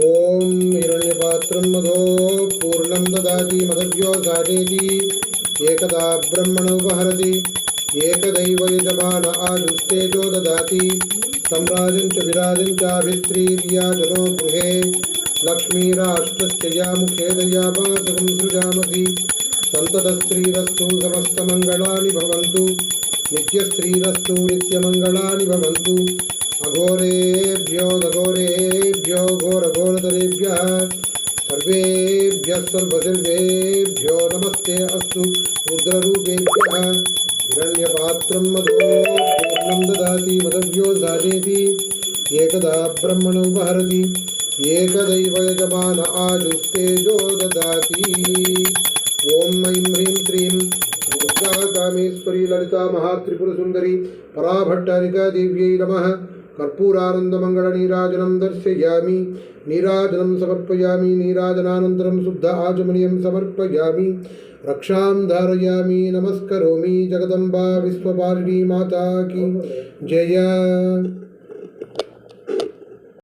ఓం హిరణ్యపాత్రం మధో పూర్ణం దాతి మదభ్యో దాటేతి ఏకదా బ్రహ్మణోపహరతి ఏకదైవయుజమాన ఆయుస్తేజో దాతి సమ్రాజం చ విరాజం చాభిత్రీర్యా జనో గృహే. లక్ష్మీరాష్ట్రస్య యా ముఖేదయా వాసకం సృజామసి సంతతస్త్రీరస్తు సమస్తమంగళాని భవంతు. నిత్యస్త్రీరస్తు నిత్యమంగళాని భవంతు. अघोरेभ्यो दघोरेभ्यो घोरघोरतरेभ्यः सर्वेभ्यः सर्वसर्वेभ्यो नमस्ते अस्तु रुद्ररूपेभ्यः हिरण्यपात्रं मधो ददाति मदव्यो साधेति एकदा ब्रह्मणोपहरति एकदैव यजमान आजुस्तेजो ददाति। ॐ ऐं ह्रीं श्रीं दुर्गा कामेश्वरी ललिता महात्रिपुरसुन्दरी पराभट्टारिका देव्यै नमः। कर्पूरानन्दमङ्गलनीराजनं दर्शयामि, नीराजनं समर्पयामि, नीराजनानन्तरं शुद्ध आचमनीयं समर्पयामि, रक्षां धारयामि, नमस्करोमि, जगदम्बा विश्वपालिनी माता की। जय।